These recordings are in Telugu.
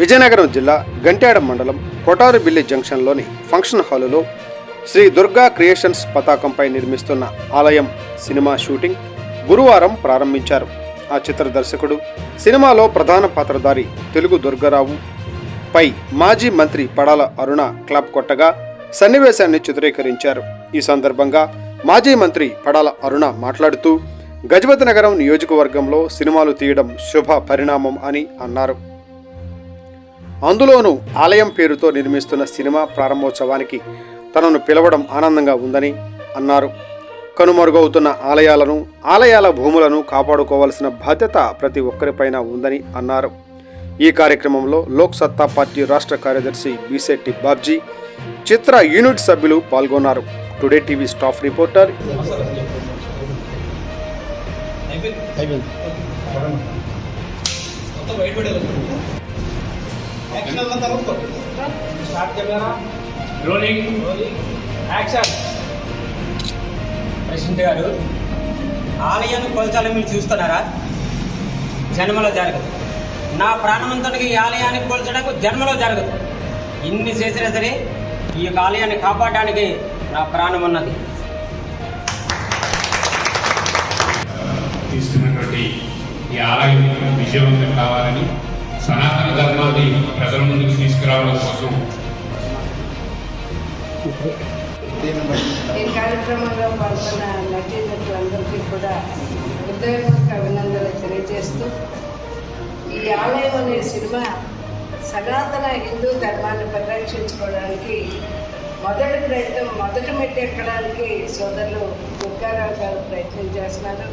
విజయనగరం జిల్లా గంట్యాడ మండలం కొటారుబిల్లి జంక్షన్లోని ఫంక్షన్ హాలులో శ్రీ దుర్గా క్రియేషన్స్ పతాకంపై నిర్మిస్తున్న ఆలయం సినిమా షూటింగ్ గురువారం ప్రారంభించారు. ఆ చిత్ర దర్శకుడు సినిమాలో ప్రధాన పాత్రధారి తెలుగు దుర్గారావు పై మాజీ మంత్రి పడాల అరుణ క్లాప్ కొట్టగా సన్నివేశాన్ని చిత్రీకరించారు. ఈ సందర్భంగా మాజీ మంత్రి పడాల అరుణ మాట్లాడుతూ గజపతి నగరం నియోజకవర్గంలో సినిమాలు తీయడం శుభ పరిణామం అని అన్నారు. అందులోనూ ఆలయం పేరుతో నిర్మిస్తున్న సినిమా ప్రారంభోత్సవానికి తనను పిలవడం ఆనందంగా ఉందని అన్నారు. కనుమరుగవుతున్న ఆలయాలను ఆలయాల భూములను కాపాడుకోవాల్సిన బాధ్యత ప్రతి ఒక్కరిపైన ఉందని అన్నారు. ఈ కార్యక్రమంలో లోక్ సత్తా పార్టీ రాష్ట్ర కార్యదర్శి బీసెట్టి బాబ్జీ చిత్ర యూనిట్ సభ్యులు పాల్గొన్నారు. Today TV staff reporter action అన్న తర్వాత start camera. Rolling action president గారు ఆలయాన్ని కొలచాలని మీరు చూస్తున్నారా? జన్మలో జరగదు. నా ప్రాణమంతటికి ఈ ఆలయాన్ని కొల్చడానికి జన్మలో జరగదు. ఇన్ని చేసినా సరే ఈ యొక్క ఆలయాన్ని కాపాడడానికి నా ప్రాణం ఉన్నది. తీసుకున్నటువంటి ఈ ఆలయం విజయవంతం కావాలని సనాతన ధర్మాన్ని ప్రజల ముందుకు తీసుకురావడం కోసం. ఈ కార్యక్రమంలో పాల్గొన్న నటీనటులందరికీ కూడా హృదయపూర్వక అభినందనలు తెలియజేస్తూ ఈ ఆలయం అనే సినిమా సనాతన హిందూ ధర్మాన్ని పరిరక్షించుకోవడానికి మొదటి ప్రయత్నం మొదటి మెట్టి ఎక్కడానికి సోదరులు దుర్గారావు గారు ప్రయత్నం చేస్తున్నారు.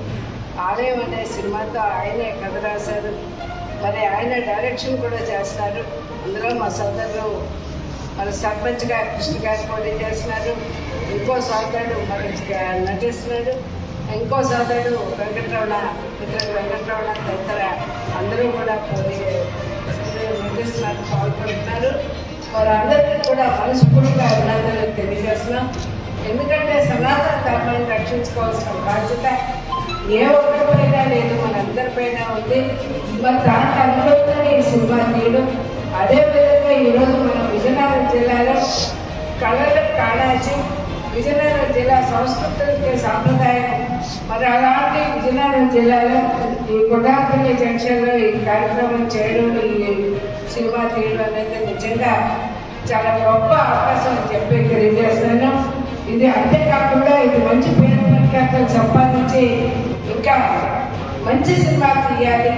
ఆలయం అనే సినిమాతో ఆయనే కథ రాశారు. మరి ఆయన డైరెక్షన్ కూడా చేస్తున్నారు అందులో మా సోదరులు మన సర్పంచ్ గారు కృష్ణ గారు పోటీ చేస్తున్నారు. ఇంకో సోదరుడు మరి నటిస్తున్నాడు. ఇంకో సోదరుడు వెంకటరమణ ఇద్దరు వెంకటరమణ తదితర అందరూ కూడా పోటీ నటిస్తున్నారు పాల్గొంటున్నారు. వారందరికీ కూడా మనస్ఫూర్తిగా అభినందనలు తెలియజేస్తున్నాం. ఎందుకంటే సనాతన ధర్మాన్ని రక్షించుకోవాల్సిన బాధ్యత ఏ ఒక్కరిపైన లేదు మనందరిపైన ఉంది. మన దాంట్లో అనుభవంగానే ఈ సినిమా తీయడం అదేవిధంగా ఈరోజు మన విజయనగరం జిల్లాలో కళల కాళాచి విజయనగరం జిల్లా సంస్కృతికి సాంప్రదాయం. మరి అలాంటి విజయనగరం జిల్లాలో ఈ కుటాపల్లి జంక్షన్లో ఈ కార్యక్రమం చేయడం ఈ సినిమా తీయడం అనేది నిజంగా చాలా గొప్ప అవకాశం అని చెప్పి తెలియజేస్తున్నాను. ఇది అంతేకాకుండా ఇది మంచి పేరు ప్రఖ్యాతలు మంచి ఇంకా మంచి సినిమా తీయాలి.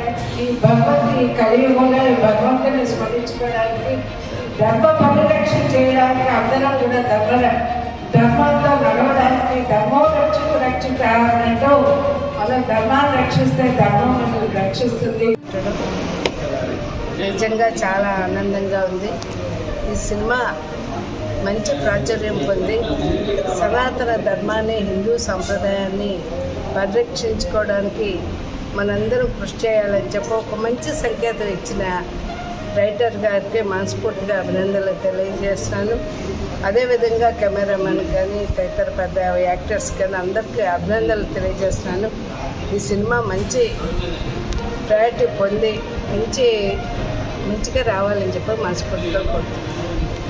ఈ భగవంతు ఈ కలియుగంలో భగవంతుని స్మరించుకోవడానికి ధర్మ పరిరక్షణ చేయడానికి అందరం కూడా ధర్మ ధర్మంతో నడవడానికి ధర్మం రక్షకు రక్షిత అన్నట్టు మనం ధర్మాన్ని రక్షిస్తే ధర్మం మనల్ని రక్షిస్తుంది. నిజంగా చాలా ఆనందంగా ఉంది. ఈ సినిమా మంచి ప్రాచుర్యం పొంది సనాతన ధర్మాన్ని హిందూ సంప్రదాయాన్ని పరిరక్షించుకోవడానికి మనందరం కృషి చేయాలని చెప్పి ఒక మంచి సంకేతం ఇచ్చిన రైటర్ గారికి మనస్ఫూర్తిగా అభినందనలు తెలియజేస్తున్నాను. అదేవిధంగా కెమెరామెన్ కానీ తదితర పెద్ద యాక్టర్స్ కానీ అందరికీ అభినందనలు తెలియజేస్తున్నాను. ఈ సినిమా మంచి ప్రయారిటీ పొంది మంచి మంచిగా రావాలని చెప్పి మనస్ఫూర్తిగా కోరుతున్నాను.